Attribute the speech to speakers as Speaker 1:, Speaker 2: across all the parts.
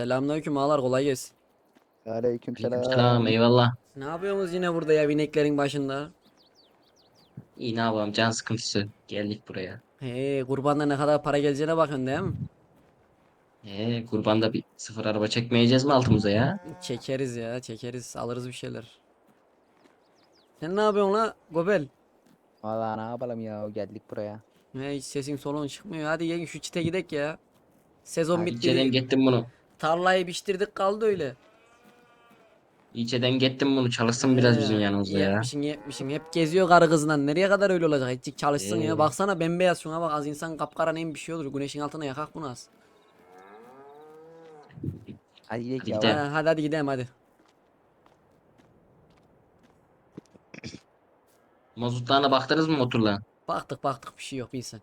Speaker 1: Selamünaleyküm ağalar kolay gelsin.
Speaker 2: Aleykümselam.
Speaker 3: Selam eyvallah.
Speaker 1: Ne yapıyorsunuz yine burada ya bineklerin başında?
Speaker 3: İyi ne yapalım can sıkıntısı. Geldik buraya.
Speaker 1: He kurbanda ne kadar para geleceğine bakın değil mi?
Speaker 3: Ee, kurbanda bir sıfır araba çekmeyeceğiz mi altımıza ya?
Speaker 1: Çekeriz ya çekeriz alırız bir şeyler. Sen ne yapıyorsun la Gobel?
Speaker 2: Valla ne yapalım ya geldik buraya.
Speaker 1: He hiç sesin soluğun çıkmıyor. Hadi gelin şu çite gidek ya. Sezon bitti.
Speaker 3: İçeden gittim bunu.
Speaker 1: Tarlayı biçtirdik kaldı öyle.
Speaker 3: İçeden gittim bunu çalışsın biraz
Speaker 1: He,
Speaker 3: bizim yanımızda ya.
Speaker 1: İyi yapmışsın. Hep geziyor karı kızla. Nereye kadar öyle olacak? Hiç çalışsın ya.
Speaker 3: Ee.
Speaker 1: Baksana bembeyaz şuna bak. Az insan kapkara neyim bir şey olur. Güneşin altına yakak bunu az.
Speaker 2: Hadi gidelim
Speaker 3: Hadi gidelim.
Speaker 1: Ha, hadi hadi gidelim hadi.
Speaker 3: Mazutlarına baktınız mı motorla?
Speaker 1: Baktık baktık bir şey yok bilsen.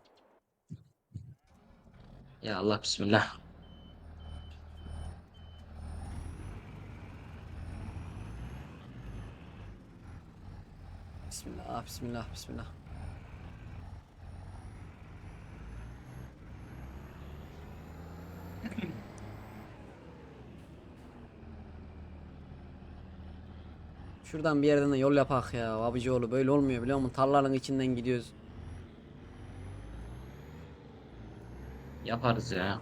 Speaker 3: Ya Allah bismillah.
Speaker 1: Bismillah bismillah bismillah. Şuradan bir yerden de yol yapak ya abicioğlu böyle olmuyor biliyor musun? Tarlanın içinden gidiyoruz.
Speaker 3: Yaparız ya.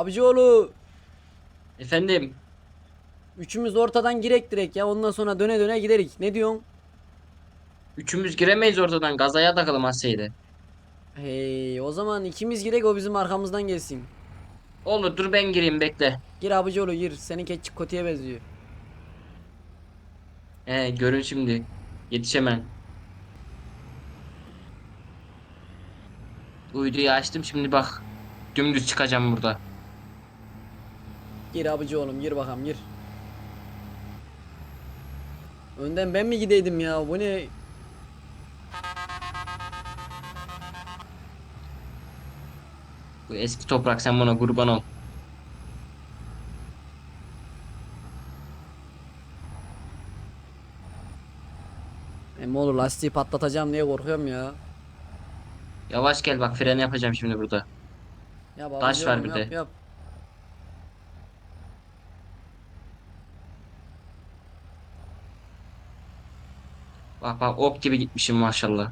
Speaker 1: Abicioğlu
Speaker 3: Efendim
Speaker 1: üçümüz ortadan girek direkt ya ondan sonra döne döne giderik. Ne diyorsun?
Speaker 3: üçümüz giremeyiz ortadan gazaya takalım Asya'ydı.
Speaker 1: Hey o zaman ikimiz girek o bizim arkamızdan gelsin.
Speaker 3: Olur dur ben gireyim bekle.
Speaker 1: Gir abicioğlu gir. Senin keçi kötüye benziyor.
Speaker 3: He görün şimdi. Yetişemem. Uyduyu açtım şimdi bak. Dümdüz çıkacağım burada.
Speaker 1: Gir abicioğlum gir bakalım gir. Önden ben mi gideydim ya bu ne?
Speaker 3: Bu eski toprak sen buna kurban ol.
Speaker 1: Emmoğlu lastiği patlatacağım diye korkuyorum ya.
Speaker 3: Yavaş gel bak fren yapacağım şimdi burada.
Speaker 1: Ya
Speaker 3: Taş var bir
Speaker 1: yap,
Speaker 3: de.
Speaker 1: Yap.
Speaker 3: Bak bak ok gibi gitmişim maşallah.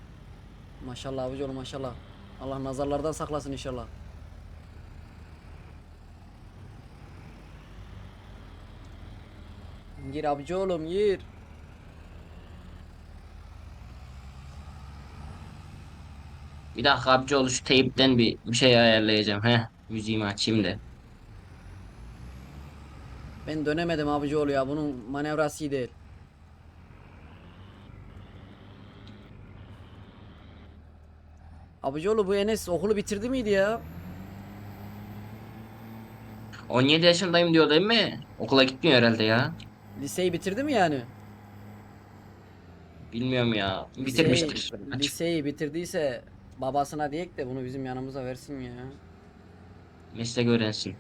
Speaker 1: Maşallah abicioğlum maşallah. Allah nazarlardan saklasın inşallah. Gir abicioğlum gir.
Speaker 3: Bir dakika amcaoğlu şu teyipten bir, bir şey ayarlayacağım. Heh müziğimi açayım da.
Speaker 1: Ben dönemedim abicioğlu ya bunun manevrası iyi değil. Abicioğlu bu Enes okulu bitirdi miydi ya?
Speaker 3: 17 yaşındayım diyor değil mi? Okula gitmiyor herhalde ya.
Speaker 1: Liseyi bitirdi mi yani?
Speaker 3: Bilmiyorum ya.
Speaker 1: Liseyi-
Speaker 3: Bitirmiştir. Açık.
Speaker 1: Liseyi bitirdiyse babasına diyek de bunu bizim yanımıza versin ya.
Speaker 3: Meslek öğrensin.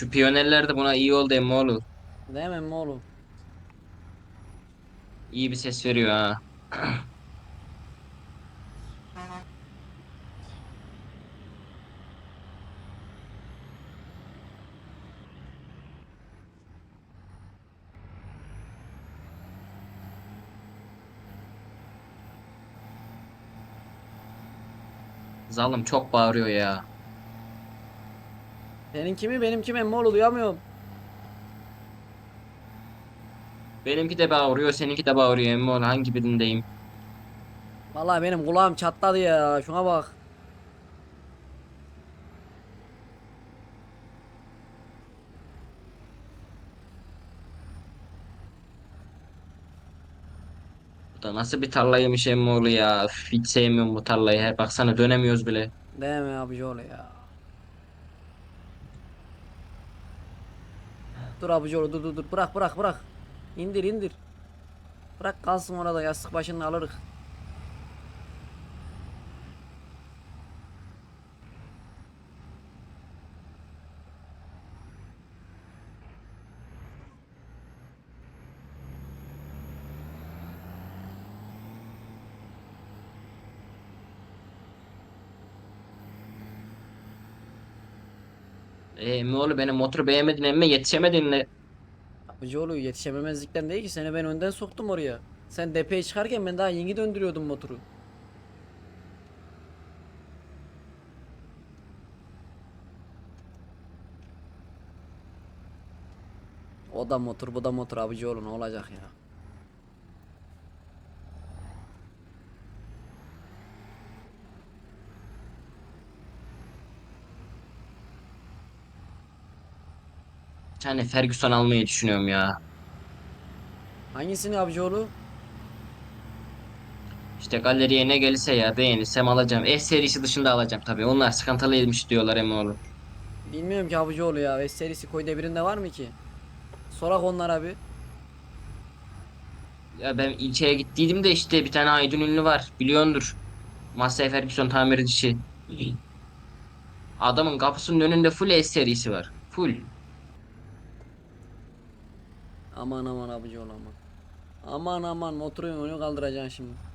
Speaker 3: Şu piyonerler de buna iyi oldu emmoğlu.
Speaker 1: Değil mi emmoğlu?
Speaker 3: İyi bir ses veriyor ha. Zalım çok bağırıyor ya.
Speaker 1: Seninki mi benimki mi emmoğlu duyamıyorum.
Speaker 3: Benimki de bağırıyor, seninki de bağırıyor emmoğlu. Hangi birindeyim?
Speaker 1: Vallahi benim kulağım çatladı ya şuna bak.
Speaker 3: Bu da nasıl bir tarlaymış emmoğlu ya. Üf, hiç sevmiyorum bu tarlayı. Baksana dönemiyoruz bile.
Speaker 1: Değil mi abicioğlu ya? Dur abicoğlu dur dur dur. Bırak bırak bırak. İndir indir. Bırak kalsın orada yastık başını alırız.
Speaker 3: Ee, emmi oğlu benim motoru beğenmedin emme yetişemedin mi?
Speaker 1: Abicoğlu yetişememezlikten değil ki seni ben önden soktum oraya. Sen depeye çıkarken ben daha yeni döndürüyordum motoru. O da motor bu da motor abicoğlu ne olacak ya.
Speaker 3: Bir tane Ferguson almayı düşünüyorum ya.
Speaker 1: Hangisini abicoğlu?
Speaker 3: İşte galeriye ne gelirse ya beğenirsem alacağım. F serisi dışında alacağım tabii. Onlar sıkıntılıymış diyorlar emmi oğlu.
Speaker 1: Bilmiyorum ki abicoğlu ya. Ve serisi koy birinde var mı ki? Sorak onlara bir.
Speaker 3: Ya ben ilçeye gittiydim de işte bir tane Aydın ünlü var. Biliyordur. Massey Ferguson tamircisi. Adamın kapısının önünde full S serisi var. Full.
Speaker 1: Aman aman abicoğlu aman. Aman aman motoru önü kaldıracaksın şimdi.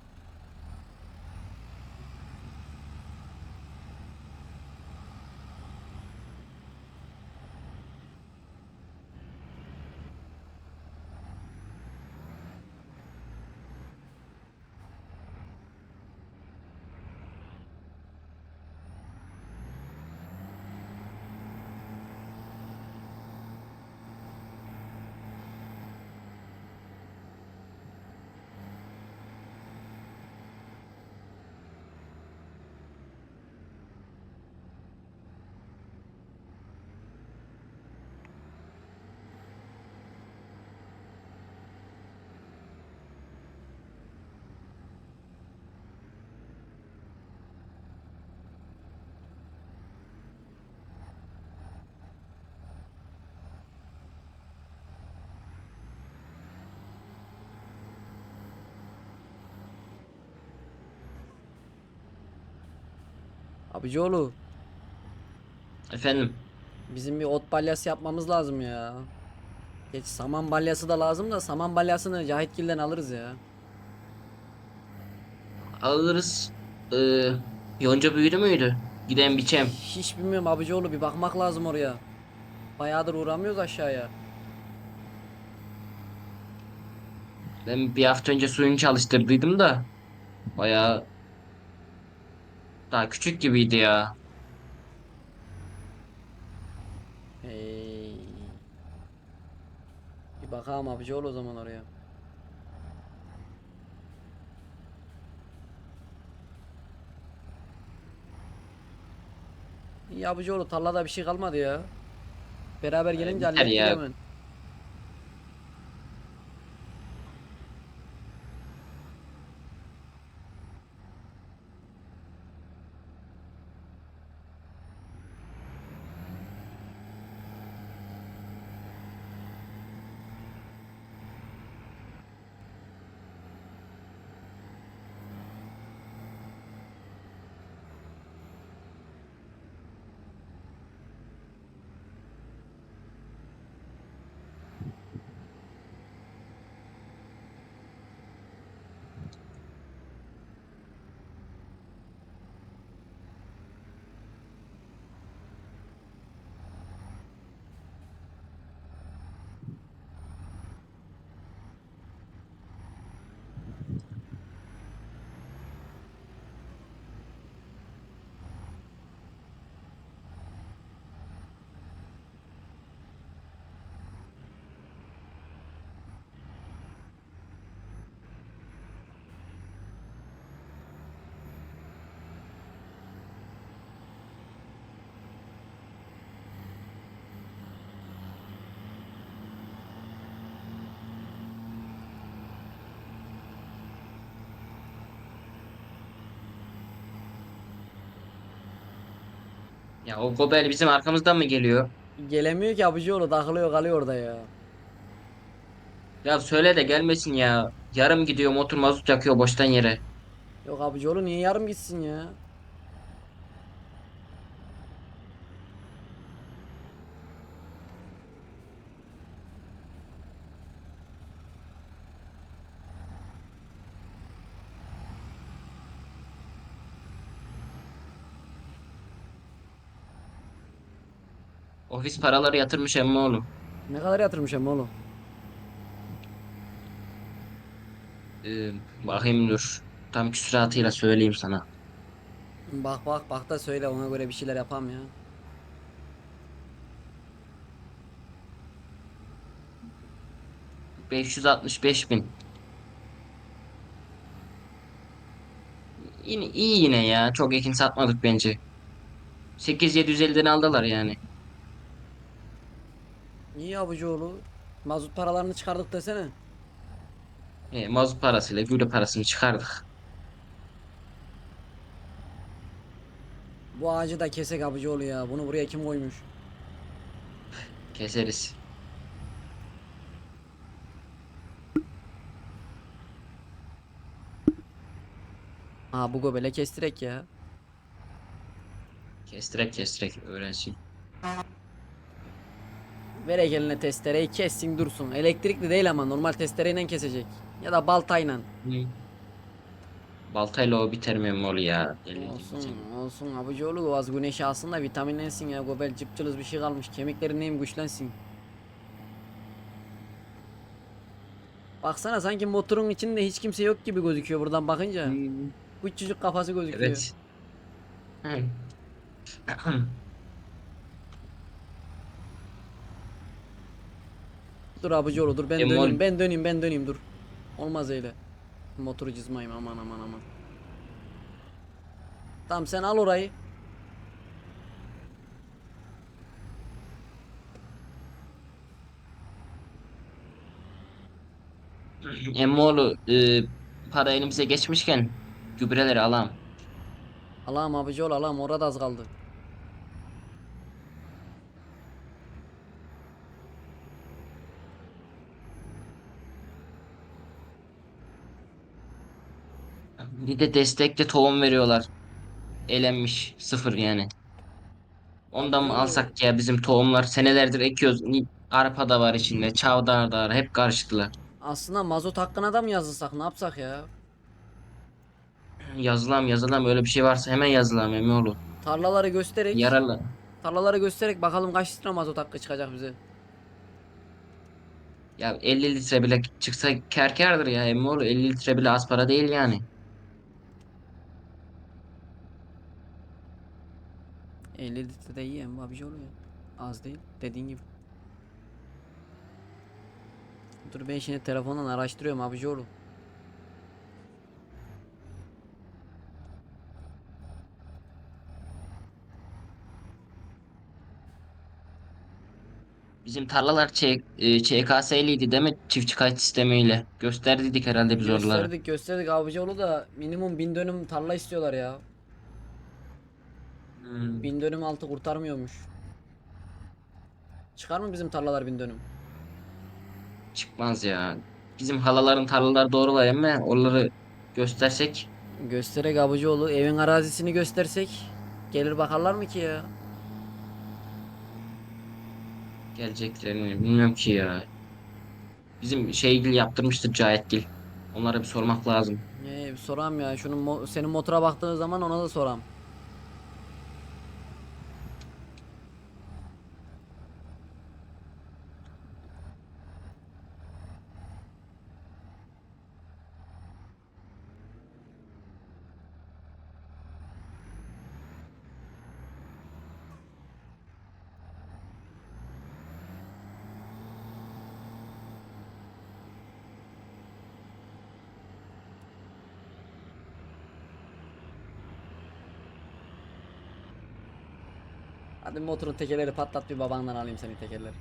Speaker 1: Abicoğlu
Speaker 3: Efendim.
Speaker 1: bizim bir ot balyası yapmamız lazım ya. Geç saman balyası da lazım da saman balyasını Cahitgil'den alırız ya.
Speaker 3: Alırız. Ee, yonca büyüdü müydü? Giden biçem.
Speaker 1: Hiç bilmiyorum abicoğlu bir bakmak lazım oraya. Bayağıdır uğramıyoruz aşağıya.
Speaker 3: Ben bir hafta önce suyunu çalıştırdıydım da. Bayağı daha küçük gibiydi ya.
Speaker 1: Hey. Bir bakalım abicoğlu o zaman oraya. İyi abicoğlu tarlada bir şey kalmadı ya. Beraber gelince hallettik
Speaker 3: ya.
Speaker 1: hemen.
Speaker 3: Ya o Gobel bizim arkamızdan mı geliyor?
Speaker 1: Gelemiyor ki abicioğlu takılıyor kalıyor orada ya.
Speaker 3: Ya söyle de gelmesin ya. Yarım gidiyor motor mazot yakıyor boştan yere.
Speaker 1: Yok abicioğlu niye yarım gitsin ya?
Speaker 3: Ofis paraları yatırmış emmi oğlum.
Speaker 1: Ne kadar yatırmış ama oğlum?
Speaker 3: Ee, bakayım dur. Tam küsuratıyla söyleyeyim sana.
Speaker 1: Bak bak bak da söyle ona göre bir şeyler yapam ya.
Speaker 3: ...565 bin. Yine, iyi yine ya. Çok ekin satmadık bence. 8750'den aldılar yani.
Speaker 1: İyi abicioğlu. Mazot paralarını çıkardık desene.
Speaker 3: E, mazot parasıyla gübre parasını çıkardık.
Speaker 1: Bu ağacı da kesek abicioğlu ya. Bunu buraya kim koymuş?
Speaker 3: Keseriz.
Speaker 1: Ha bu göbele kestirek ya.
Speaker 3: Kestirek kestirek öğrensin.
Speaker 1: Verek eline testereyi kessin dursun. Elektrikli değil ama normal testereyle kesecek. Ya da baltayla.
Speaker 3: Hı. Baltayla o biter mi oğlu ya? Deli
Speaker 1: Olsun
Speaker 3: biter.
Speaker 1: olsun abicioğlu az güneş alsın da vitaminlensin ya. Göbel cıpcılız bir şey kalmış. Kemiklerin neyim güçlensin. Baksana sanki motorun içinde hiç kimse yok gibi gözüküyor buradan bakınca.
Speaker 3: Hı.
Speaker 1: Küçücük kafası gözüküyor.
Speaker 3: Evet. Hı.
Speaker 1: Dur abicioğlu dur ben
Speaker 3: Emol-
Speaker 1: döneyim ben döneyim ben döneyim dur. Olmaz öyle. Motoru cızmayayım aman aman aman. Tamam sen al orayı.
Speaker 3: Emmoğlu e, para elimize geçmişken gübreleri alam.
Speaker 1: Alam abicioğlu alam orada az kaldı.
Speaker 3: Bir de destekli tohum veriyorlar. Elenmiş sıfır yani. Ondan mı alsak ya bizim tohumlar senelerdir ekiyoruz. Arpa da var içinde, çavdar da var. Hep karıştılar.
Speaker 1: Aslında mazot hakkına da mı yazılsak ne yapsak ya?
Speaker 3: Yazılam yazılam öyle bir şey varsa hemen yazılam Emioğlu.
Speaker 1: Tarlaları göstererek
Speaker 3: Yaralı.
Speaker 1: tarlaları göstererek bakalım kaç litre mazot hakkı çıkacak bize.
Speaker 3: Ya 50 litre bile çıksa kâr kârdır ya Emioğlu. 50 litre bile az para değil yani.
Speaker 1: 50 litre de iyi hem abicioğlu ya. Az değil dediğin gibi. Dur ben şimdi telefondan araştırıyorum abicioğlu.
Speaker 3: Bizim tarlalar Ç, e, ÇKS'liydi değil mi? Çiftçi kayıt sistemiyle. Gösterdiydik herhalde biz oraları.
Speaker 1: Gösterdik gösterdik abicioğlu da minimum 1000 dönüm tarla istiyorlar ya.
Speaker 3: Hmm.
Speaker 1: 1000 dönüm altı kurtarmıyormuş. Çıkar mı bizim tarlalar 1000 dönüm?
Speaker 3: Çıkmaz ya. Bizim halaların tarlaları doğrular ama onları göstersek
Speaker 1: Gösterek abicioğlu evin arazisini göstersek gelir bakarlar mı ki ya?
Speaker 3: geleceklerini bilmiyorum ki ya. Bizim şeygil yaptırmıştır Cahitgil. Onlara bir sormak lazım.
Speaker 1: Ee, bir soram ya şunun mo- senin motora baktığın zaman ona da soram. Motorun tekerleri patlat bir babandan alayım seni tekerleri.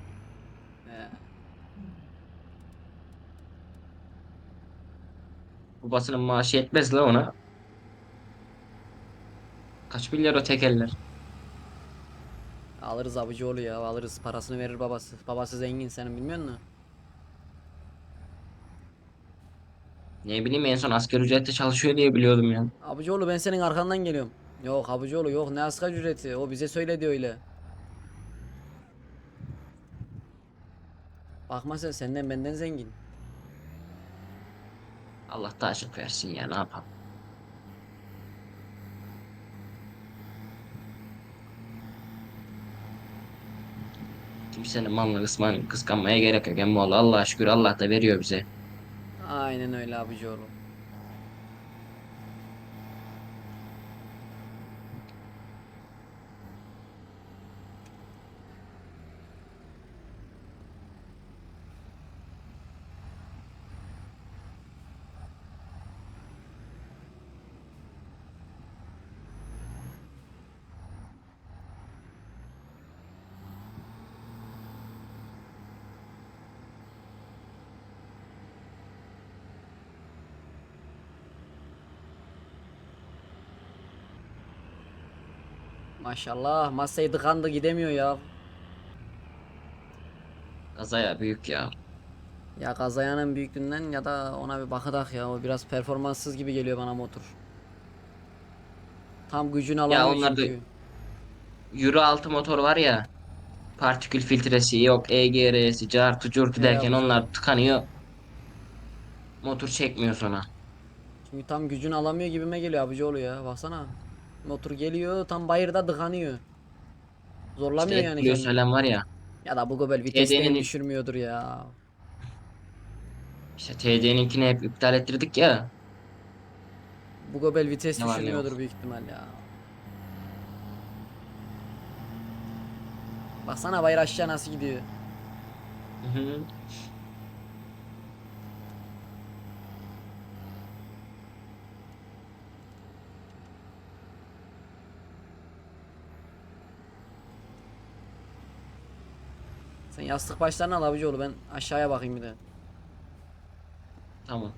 Speaker 3: Babasının maaşı yetmez la ona. Kaç milyar o tekerler?
Speaker 1: Alırız Abıcıoğlu ya alırız parasını verir babası. Babası zengin senin bilmiyor musun?
Speaker 3: Ne bileyim en son asgari ücretle çalışıyor diye biliyordum ya.
Speaker 1: Abıcıoğlu ben senin arkandan geliyorum. Yok Abıcıoğlu yok ne asgari ücreti o bize söyledi öyle. Bakma sen senden benden zengin.
Speaker 3: Allah da açık versin ya ne yapalım. Kimsenin malını kısman, kıskanmaya gerek yok emmoğlu. Allah'a şükür Allah da veriyor bize.
Speaker 1: Aynen öyle Abıcıoğlu. Maşallah masayı tıkandı gidemiyor ya.
Speaker 3: Kazaya büyük ya.
Speaker 1: Ya kazayanın büyüklüğünden ya da ona bir bakadak ya. O biraz performanssız gibi geliyor bana motor. Tam gücünü alamıyor
Speaker 3: onlar da-
Speaker 1: çünkü.
Speaker 3: Euro 6 motor var ya. Partikül filtresi yok, EGR'si, cartı curtu
Speaker 1: Ne
Speaker 3: derken
Speaker 1: yapacak?
Speaker 3: onlar tıkanıyor. Motor çekmiyor sonra.
Speaker 1: Çünkü tam gücünü alamıyor gibime geliyor abicioğlu ya. Baksana. Motor geliyor tam bayırda tıkanıyor. Zorlamıyor
Speaker 3: İşte
Speaker 1: yani kendini.
Speaker 3: söylem var ya.
Speaker 1: Ya da bu göbel viteslerini
Speaker 3: TD'nin
Speaker 1: düşürmüyordur ya.
Speaker 3: İşte TD'ninkini hep iptal ettirdik ya.
Speaker 1: Bu göbel vites
Speaker 3: Ne var ne
Speaker 1: düşürmüyordur büyük ihtimal ya. Baksana bayır aşağı nasıl gidiyor.
Speaker 3: Hı hı.
Speaker 1: Sen yastık başlarını al abicioğlu ben aşağıya bakayım bir de.
Speaker 3: Tamam.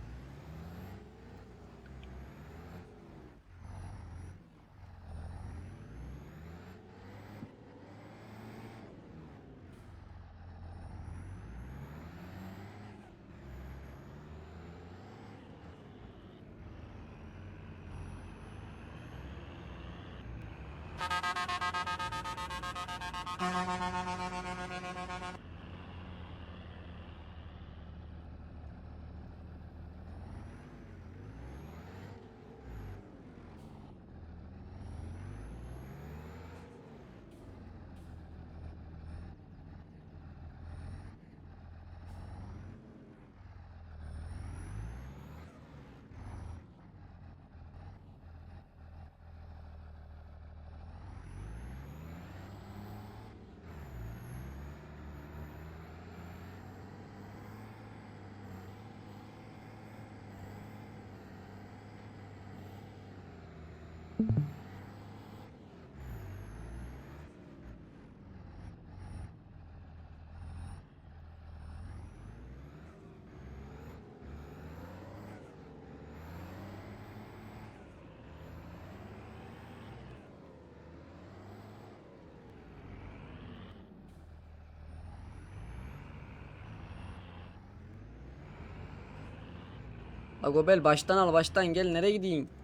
Speaker 1: Agobel baştan al baştan gel nereye gideyim?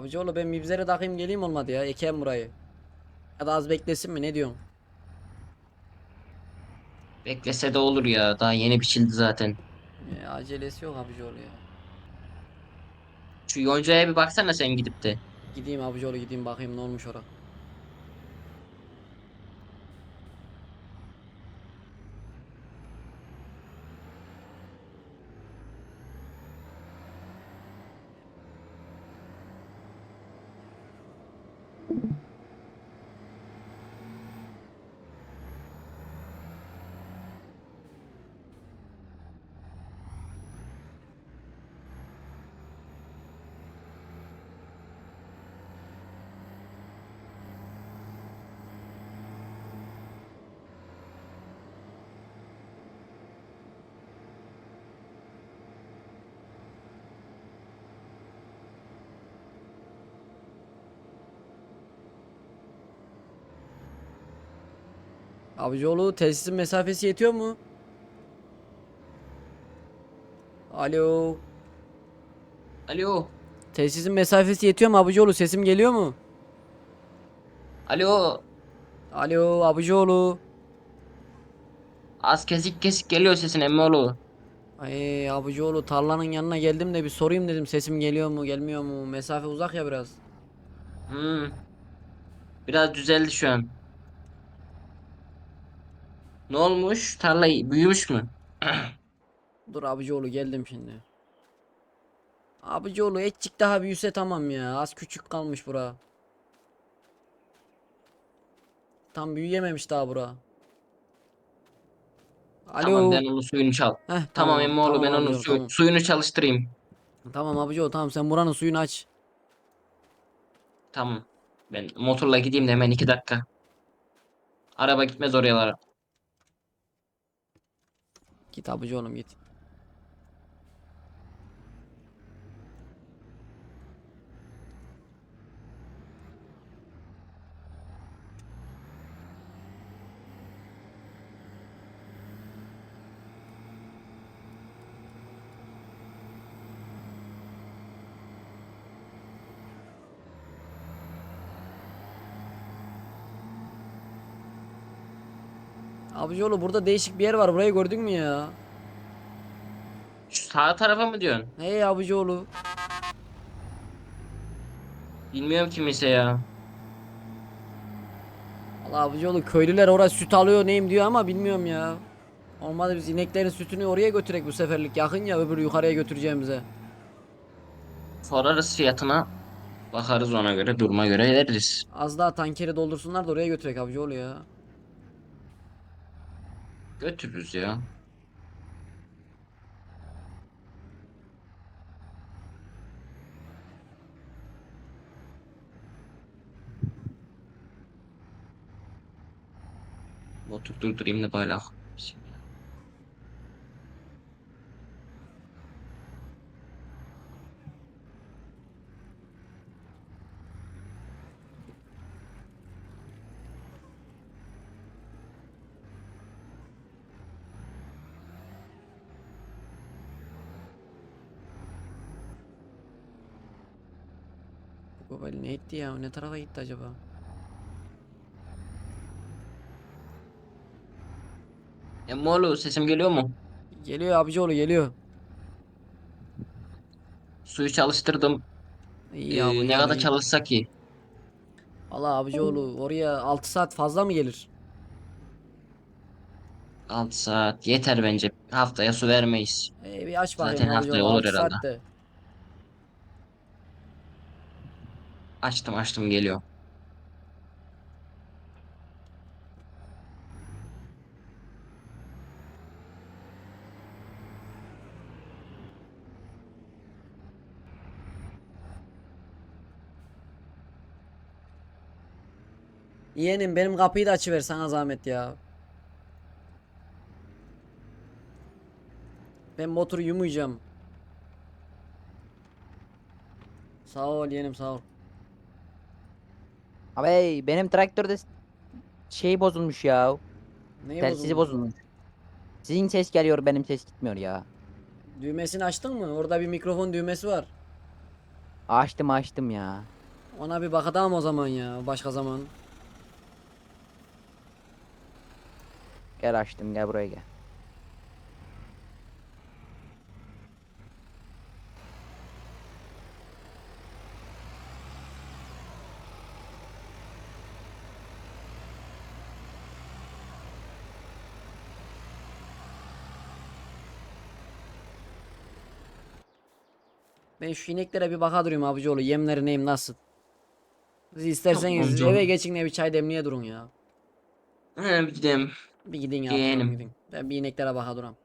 Speaker 1: Abicioğlu ben mibzere takayım geleyim olmadı ya ekeyim burayı. Ya da az beklesin mi ne diyorsun?
Speaker 3: Beklese de olur ya. Daha yeni biçildi zaten.
Speaker 1: Ya, acelesi yok abicioğlu ya.
Speaker 3: Şu yoncaya bir baksana sen gidip de.
Speaker 1: Gideyim abicioğlu gideyim bakayım ne olmuş orada. Abicoğlu tesisin mesafesi yetiyor mu? Alo.
Speaker 3: Alo.
Speaker 1: Tesisin mesafesi yetiyor mu Abicoğlu? Sesim geliyor mu?
Speaker 3: Alo.
Speaker 1: Alo Abicoğlu.
Speaker 3: Az kesik kesik geliyor sesin emmoğlu.
Speaker 1: Ay Abicoğlu tarlanın yanına geldim de bir sorayım dedim sesim geliyor mu gelmiyor mu? Mesafe uzak ya biraz.
Speaker 3: Hmm. Biraz düzeldi şu an. Ne olmuş? Tarla büyümüş mü?
Speaker 1: Dur Abicoğlu geldim şimdi. Abicoğlu etçik daha büyüse tamam ya. Az küçük kalmış bura. Tam büyüyememiş daha bura. Alo.
Speaker 3: Tamam ben onun suyunu çal.
Speaker 1: Heh,
Speaker 3: Tamam, emmoğlu ben
Speaker 1: tamam
Speaker 3: onun
Speaker 1: abicoğlu,
Speaker 3: su-
Speaker 1: tamam.
Speaker 3: suyunu çalıştırayım.
Speaker 1: Tamam abicoğlu tamam sen buranın suyunu aç.
Speaker 3: Tamam. Ben motorla gideyim de hemen iki dakika. Araba gitmez oralara.
Speaker 1: Git abicoğlum git. Abicoğlu burada değişik bir yer var. Burayı gördün mü ya?
Speaker 3: Şu sağ tarafa mı diyorsun?
Speaker 1: Hey abicoğlu.
Speaker 3: Bilmiyorum kimse ya.
Speaker 1: Allah abicoğlu köylüler oraya süt alıyor neyim diyor ama bilmiyorum ya. Olmadı biz ineklerin sütünü oraya götürek bu seferlik. Yakın ya öbür yukarıya götüreceğimize.
Speaker 3: Sorarız fiyatına. Bakarız ona göre duruma göre veririz.
Speaker 1: Az daha tankeri doldursunlar da oraya götürek abicoğlu ya.
Speaker 3: Götürürüz ya. Motor durdurayım da bari. ah. Bismillah.
Speaker 1: Bu babali ne etti ya? Ne tarafa gitti acaba?
Speaker 3: Emmoğlu sesim geliyor mu?
Speaker 1: Geliyor abicoğlu geliyor.
Speaker 3: Suyu çalıştırdım.
Speaker 1: İyi
Speaker 3: Ee,
Speaker 1: abi.
Speaker 3: ne kadar çalışsa ki?
Speaker 1: Valla abicoğlu oraya 6 saat fazla mı gelir?
Speaker 3: 6 saat yeter bence. Haftaya su vermeyiz.
Speaker 1: Ee, bir aç bakayım
Speaker 3: Zaten haftaya olur
Speaker 1: 6
Speaker 3: herhalde.
Speaker 1: saat
Speaker 3: Açtım açtım geliyor.
Speaker 1: Yeğenim benim kapıyı da açıver sana zahmet ya. Ben motoru yumayacağım. Sağ ol yeğenim sağ ol.
Speaker 2: Abi benim traktörde şey bozulmuş ya.
Speaker 1: Neyi
Speaker 2: Telsizi
Speaker 1: bozuldu?
Speaker 2: bozulmuş. Sizin ses geliyor benim ses gitmiyor ya.
Speaker 1: Düğmesini açtın mı? Orada bir mikrofon düğmesi var.
Speaker 2: Açtım açtım ya.
Speaker 1: Ona bir bakalım o zaman ya. Başka zaman.
Speaker 2: Gel açtım gel buraya gel.
Speaker 1: Ben şu ineklere bir baka durayım abicoğlu. Yemleri neyim nasıl? Siz isterseniz
Speaker 3: Tamam canım.
Speaker 1: eve geçin de bir çay demliğe durun ya.
Speaker 3: He bir gidelim.
Speaker 1: Bir gidin ya.
Speaker 3: Yeğenim.
Speaker 1: Gidin. Ben bir ineklere baka duram.